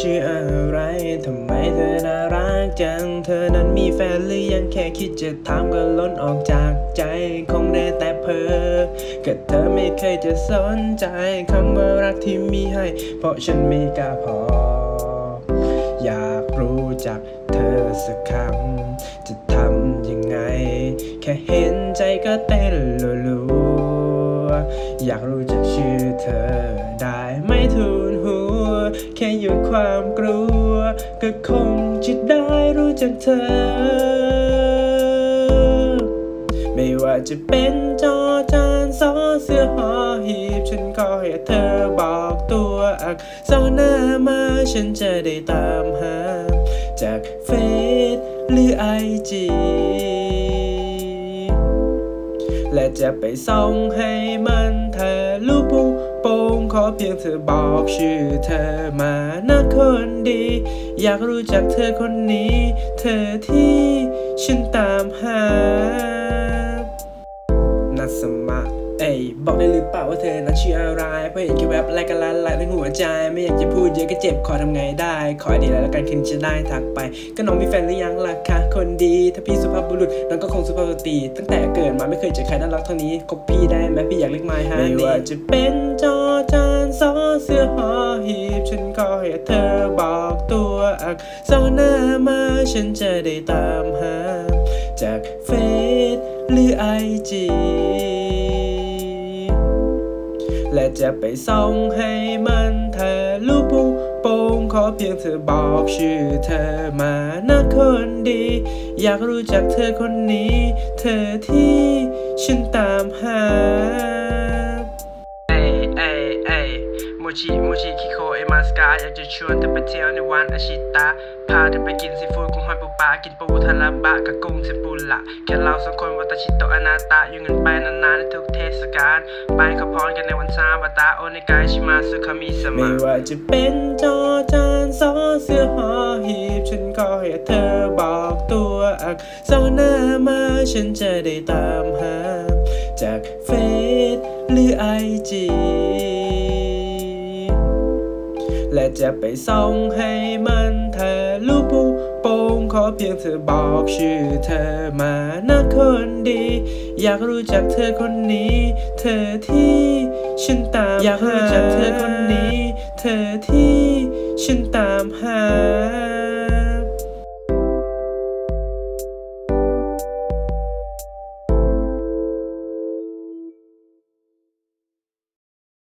ชื่ออะไร ทำไมเธอน่ารักจัง เธอนั้นมีแฟนหรือยังแค่คิดจะถามก็ล้นออกจากใจ คงได้แต่เพ้อก็เธอไม่เคยจะสนใจคำว่ารักที่มีให้ เพราะฉันไม่กล้าพอ อยากรู้จักเธอสักคำจะทำยังไง แค่เห็นใจก็เต้นรัวๆอยากรู้จักชื่อเธอได้ไหม่ทูนหัว แค่หยุดความกลัว ก็คงจะได้รู้จักเธอ ไม่ว่าจะเป็นจอจานซอเสื้อหอหีบ ฉันขอให้เธอบอกตัวอักษรหน้ามาฉันจะได้ตามหา จากเฟซหรือไอจีและจะไปส่งให้มัน เพียงเธอบอกชื่อเธอมานะคนดี อยากรู้จักเธอคนนี้ เธอที่ฉันตามหานัสมา เอ้ยบอกได้หรือเปล่าว่าเธอนั้นชื่ออะไรเพราะเห็นแค่แวบแรกก็ละลายในหัวใจ ไม่อยากจะพูดเยอะก็เจ็บขอทำไงได้ ขอให้ดีแล้วกันคืนจะได้ทักไป ก็น้องมีแฟนหรือยังล่ะคะคนดี ถ้าพี่สุภาพบุรุษน้องก็คงสุภาพสตรีตั้งแต่เกิดมาไม่เคยเจอใครน่ารักเท่านี้คบพี่ได้ไหมพี่อยากเรียกไม้ฮันนี่ไม่ว่าจะเป็นจอจานซอเสื้อหอหีบฉันขอให้เธอบอกตัวอักษรหน้ามาฉันจะได้ตามหา จากเฟซหรือไอจี และจะไปส่องให้มันเธอลูกปุโป่งขอเพียงเธอบอกชื่อเธอมานะคนดี อยากรู้จักเธอคนนี้ เธอที่ฉันตามหา มชิโมชิคิโคเอมาสกาอยากจะชวนเธอไปเที่ยวในวันอาชิตะพาเธอไปกินซีฟู้ดกุ้งหอยปูปลากินปูทาราบะกับกุ้งเทมปุระแค่เราสองคนวัตชิโตอนาตะอยู่เงินไปนานๆในทุกเทศกาลไปขอพรกันในวันซาบะตาโอเนกายชิมาสุคามิสมาไม่ว่าจะเป็นจอจานซอเสื้อหอหีบฉันขอให้เธอบอกตัวอักษรหน้ามาฉันจะได้ตามหาจากเฟซหรือไอจี จะไปส่องให้มันเธอลูกปุโป่งขอเพียงเธอบอกชื่อเธอมานะคนดี อยากรู้จักเธอคนนี้ เธอที่ฉันตามอยากรู้จักเธอคนนี้ เธอที่ฉันตามหา